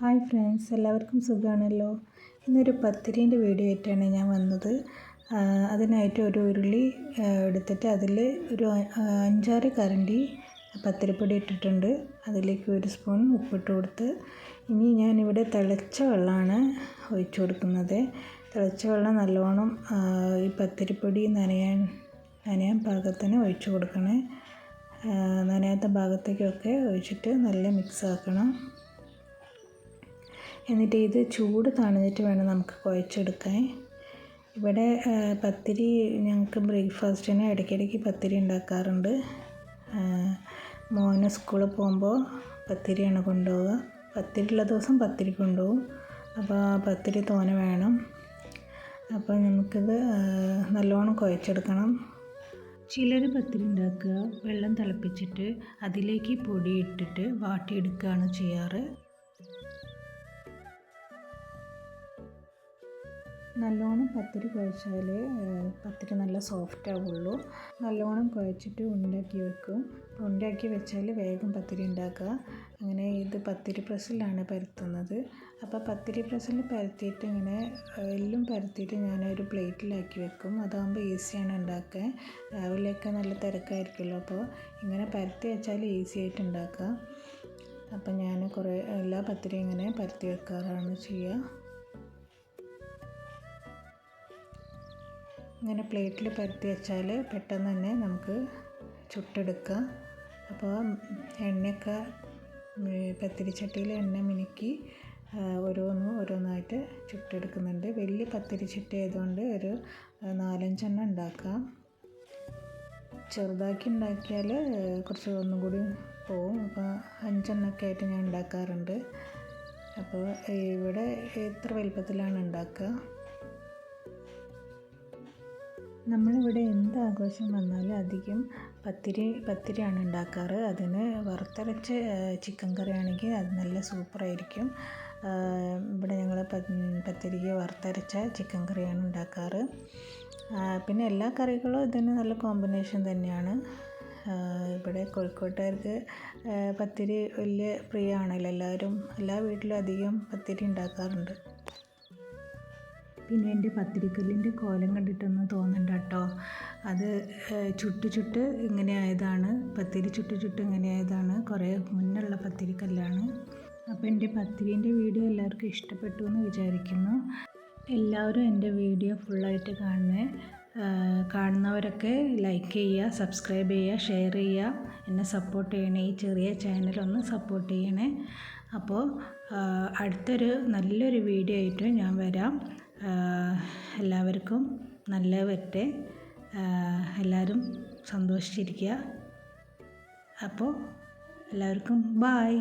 Hi friends എല്ലാവർക്കും സുഖമാണല്ലോ ഇന്നൊരു പത്തിരീന്റെ വീഡിയോ ആയിട്ടാണ് ഞാൻ വന്നത്. അതിനായിട്ട് ഒരു ഉരുളി എടുത്തിട്ട് അതിൽ ഒരു അഞ്ചാറ് കരണ്ടി പത്തിരിപ്പൊടി ഇട്ടിട്ടുണ്ട്. അതിലേക്ക് ഒരു സ്പൂൺ ഉപ്പിട്ട് കൊടുത്ത് ഇനി ഞാനിവിടെ തിളച്ച വെള്ളമാണ് ഒഴിച്ചു കൊടുക്കുന്നത്. തിളച്ച വെള്ളം നല്ലോണം ഈ പത്തിരിപ്പൊടി നനയാൻ നനയാൻ പാകത്തിന് ഒഴിച്ചു കൊടുക്കണേ. നനയാത്ത ഭാഗത്തേക്കൊക്കെ ഒഴിച്ചിട്ട് നല്ല മിക്സ് ആക്കണം എന്നിട്ട് ഇത് ചൂട് തണിഞ്ഞിട്ട് വേണം നമുക്ക് കുഴച്ചെടുക്കാൻ. ഇവിടെ പത്തിരി ഞങ്ങൾക്ക് ബ്രേക്ക്ഫാസ്റ്റിന് ഇടയ്ക്കിടയ്ക്ക് പത്തിരി ഉണ്ടാക്കാറുണ്ട്. മോന് സ്കൂളിൽ പോകുമ്പോൾ പത്തിരിയാണ് കൊണ്ടുപോവുക. പത്തിരി ഉള്ള ദിവസം പത്തിരി കൊണ്ടുപോകും. അപ്പോൾ പത്തിരി തോന വേണം. അപ്പോൾ നമുക്കിത് നല്ലോണം കുഴച്ചെടുക്കണം. ചിലർ പത്തിരി ഉണ്ടാക്കുക വെള്ളം തിളപ്പിച്ചിട്ട് അതിലേക്ക് പൊടി ഇട്ടിട്ട് വാട്ടിയെടുക്കുകയാണ് ചെയ്യാറ്. നല്ലോണം പത്തിരി കുഴച്ചാലേ പത്തിരി നല്ല സോഫ്റ്റ് ആവുള്ളൂ. നല്ലോണം കുഴച്ചിട്ട് ഉണ്ടാക്കി വെക്കും. ഉണ്ടാക്കി വെച്ചാൽ വേഗം പത്തിരി ഉണ്ടാക്കുക. അങ്ങനെ ഇത് പത്തിരി പ്രസ്സിലാണ് പരത്തുന്നത്. അപ്പോൾ പത്തിരി പ്രസ്സിൽ പരത്തിയിട്ട് ഇങ്ങനെ എല്ലാം പരത്തിയിട്ട് ഞാനൊരു പ്ലേറ്റിലാക്കി വെക്കും. അതാകുമ്പോൾ ഈസിയാണ് ഉണ്ടാക്കാൻ. രാവിലെയൊക്കെ നല്ല തിരക്കായിരിക്കുമല്ലോ അപ്പോൾ ഇങ്ങനെ പരത്തി വെച്ചാൽ ഈസി ആയിട്ട് ഉണ്ടാക്കുക അപ്പം ഞാൻ കുറേ എല്ലാ പത്തിരി ഇങ്ങനെ പരത്തി വെക്കാറാണ് ചെയ്യുക. ഇങ്ങനെ പ്ലേറ്റിൽ പരത്തി വെച്ചാൽ പെട്ടെന്ന് തന്നെ നമുക്ക് ചുട്ടെടുക്കാം. അപ്പോൾ എണ്ണയൊക്കെ പത്തിരിച്ചട്ടിയിൽ എണ്ണ മിനുക്കി ഓരോന്നും ഓരോന്നായിട്ട് ചുട്ടെടുക്കുന്നുണ്ട്. വലിയ പത്തിരിച്ചട്ടി ആയതുകൊണ്ട് ഒരു നാലഞ്ചെണ്ണം ഉണ്ടാക്കാം. ചെറുതാക്കി ഉണ്ടാക്കിയാൽ കുറച്ച് ഒന്നും കൂടി പോവും. അപ്പോൾ അഞ്ചെണ്ണമൊക്കെ ആയിട്ട് ഞാൻ ഉണ്ടാക്കാറുണ്ട്. അപ്പോൾ ഇവിടെ ഇത്ര വലിപ്പത്തിലാണ് ഉണ്ടാക്കുക? നമ്മളിവിടെ എന്ത് ആഘോഷം വന്നാലും അധികം പത്തിരി പത്തിരിയാണ് ഉണ്ടാക്കാറ്. അതിന് വറുത്തരച്ച ചിക്കൻ കറി ആണെങ്കിൽ അത് നല്ല സൂപ്പറായിരിക്കും. ഇവിടെ ഞങ്ങൾ പത്തിരിക്ക് വറുത്തരച്ച ചിക്കൻ കറിയാണ് ഉണ്ടാക്കാറ്. പിന്നെ എല്ലാ കറികളും ഇതിന് നല്ല കോമ്പിനേഷൻ തന്നെയാണ്. ഇവിടെ കോഴിക്കോട്ടുകാർക്ക് പത്തിരി വലിയ പ്രിയമാണല്ലോ. എല്ലാവരും എല്ലാ വീട്ടിലും അധികം പത്തിരി ഉണ്ടാക്കാറുണ്ട്. പിന്നെ എന്റെ പത്തിരിക്കല്ലിന്റെ കോലം കണ്ടിട്ടൊന്ന് തോന്നണ്ട കേട്ടോ അത് ചുട്ട് ചുട്ട് ഇങ്ങനെ ആയതാണ്. പത്തിരി ചുട്ട് ചുട്ട് ഇങ്ങനെ ആയതാണ്. കുറേ മുന്നുള്ള പത്തിരിക്കല്ലാണ്. അപ്പോൾ എന്റെ പത്തിരീന്റെ വീഡിയോ എല്ലാവർക്കും ഇഷ്ടപ്പെട്ടു എന്ന് വിചാരിക്കുന്നു. എല്ലാവരും എന്റെ വീഡിയോ ഫുള്ളായിട്ട് കാണണേ. കാണുന്നവരൊക്കെ ലൈക്ക് ചെയ്യുക സബ്സ്ക്രൈബ് ചെയ്യുക ഷെയർ ചെയ്യുക. എന്നെ സപ്പോർട്ട് ചെയ്യണേ. ഈ ചെറിയ ചാനലൊന്ന് സപ്പോർട്ട് ചെയ്യണേ. അപ്പോൾ അടുത്തൊരു നല്ലൊരു വീഡിയോ ആയിട്ട് ഞാൻ വരാം. എല്ലാവർക്കും നല്ല വരട്ടെ എല്ലാവരും സന്തോഷിച്ചിരിക്കുക. അപ്പോൾ എല്ലാവർക്കും ബായ്